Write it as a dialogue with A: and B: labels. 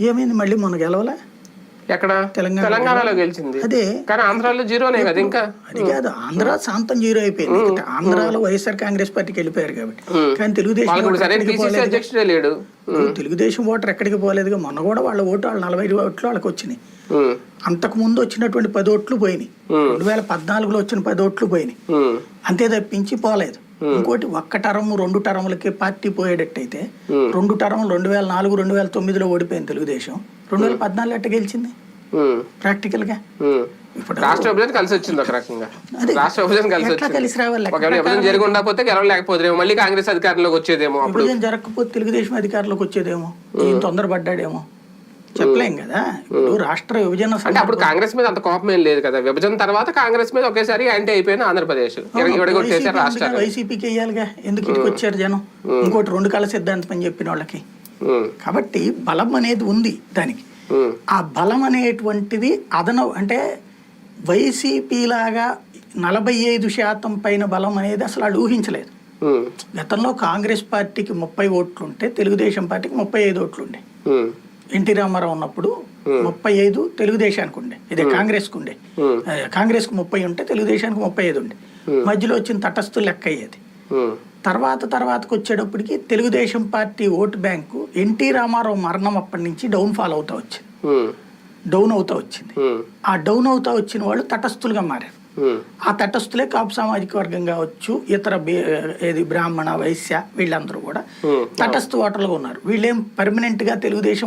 A: ఏమైంది మళ్ళీ మొన్న గెలవలే?
B: ఎక్కడ?
A: తెలంగాణ
B: తెలంగాణలో గెలిచింది.
A: అదే.
B: కానీ ఆంధ్రాలో జీరోనే కదా ఇంకా.
A: అది కాదు ఆంధ్ర శాంతం జీరో అయిపోయింది. ఆంధ్రాలో వైఎస్ఆర్ కాంగ్రెస్ పార్టీకి వెళ్ళిపోయారు కాబట్టి. కానీ తెలుగుదేశం
B: లేడు.
A: తెలుగుదేశం ఓటర్ ఎక్కడికి పోలేదుగా. మొన్న కూడా వాళ్ళ ఓటు వాళ్ళు నలభై ఓట్లు వాళ్ళకి వచ్చినాయి. అంతకు ముందు వచ్చినటువంటి పది ఓట్లు పోయినాయి. రెండు వేల పద్నాలుగులో వచ్చిన పది ఓట్లు పోయినాయి. అంతే తప్పించి పోలేదు. ఇంకోటి ఒక్క టర్మ్ రెండు టర్ములకి పార్టీ పోయేటట్టయితే రెండు టర్ములు రెండు వేల నాలుగు రెండు వేల తొమ్మిదిలో ఓడిపోయింది తెలుగుదేశం. రెండు వేల పద్నాలుగు ఎట్ట గెలిచింది.
B: ప్రాక్టికల్గా.
A: ఇప్పుడు
B: రాష్ట్ర విభజన కలిసి వచ్చింది ఒక రకంగా. రాష్ట్ర విభజన కలిసి వచ్చింది.
A: కలిసి రావాలి?
B: ఒకవేళ విభజన జరిగి ఉండకపోతే గెలవలేకపోతేమో మళ్ళీ కాంగ్రెస్ అధికారంలోకి వచ్చేదేమో అప్పుడు.
A: విభజన జరగకపోతే తెలుగుదేశం అధికారంలోకి వచ్చేదేమో? తొందరపడ్డాడేమో? చెప్పలేం కదా. ఇప్పుడు రాష్ట్ర విభజన
B: అంటే అప్పుడు కాంగ్రెస్ మీద అంత కోపం ఏం లేదు కదా. విభజన తర్వాత కాంగ్రెస్ మీద ఒకేసారి యాంటీ అయిపోయిన ఆంధ్రప్రదేశ్.
A: వైసీపీకి వెయ్యాలిగా ఎందుకు ఇటుకు వచ్చారు జనం? ఇంకోటి రెండు కళ సిద్ధాంతం అని చెప్పిన వాళ్ళకి. కాబట్టి బలం అనేది ఉంది దానికి. ఆ బలం అనేటువంటిది అదన అంటే వైసీపీ లాగా నలభై ఐదు శాతం పైన బలం అనేది అసలు వాళ్ళు ఊహించలేదు. గతంలో కాంగ్రెస్ పార్టీకి ముప్పై ఓట్లు ఉంటే తెలుగుదేశం పార్టీకి ముప్పై ఐదు ఓట్లు ఉండే
B: ఉమ్.
A: ఎన్టీ రామారావు ఉన్నప్పుడు ముప్పై ఐదు తెలుగుదేశానికి ఉండే. ఇదే కాంగ్రెస్కి ఉండే.
B: ఉమ్.
A: ఆ, కాంగ్రెస్కి ముప్పై ఉంటే తెలుగుదేశానికి ముప్పై ఐదు ఉండే. మధ్యలో వచ్చిన తటస్థు లెక్క అయ్యేది. తర్వాత తర్వాతకు వచ్చేటప్పటికి Telugu Desam party vote bank NT Rama Rao మరణం అప్పటి నుంచి డౌన్ ఫాల్ అవుతా వచ్చింది. డౌన్ అవుతా వచ్చింది. ఆ డౌన్ అవుతా వచ్చిన వాళ్ళు తటస్థులుగా మారారు. ఆ తటస్థులే కాపు సామాజిక వర్గం కావచ్చు ఇతర ఏది బ్రాహ్మణ వైశ్య వీళ్ళందరూ కూడా తటస్థ ఓటర్లుగా ఉన్నారు. వీళ్ళేం పర్మనెంట్గా తెలుగుదేశం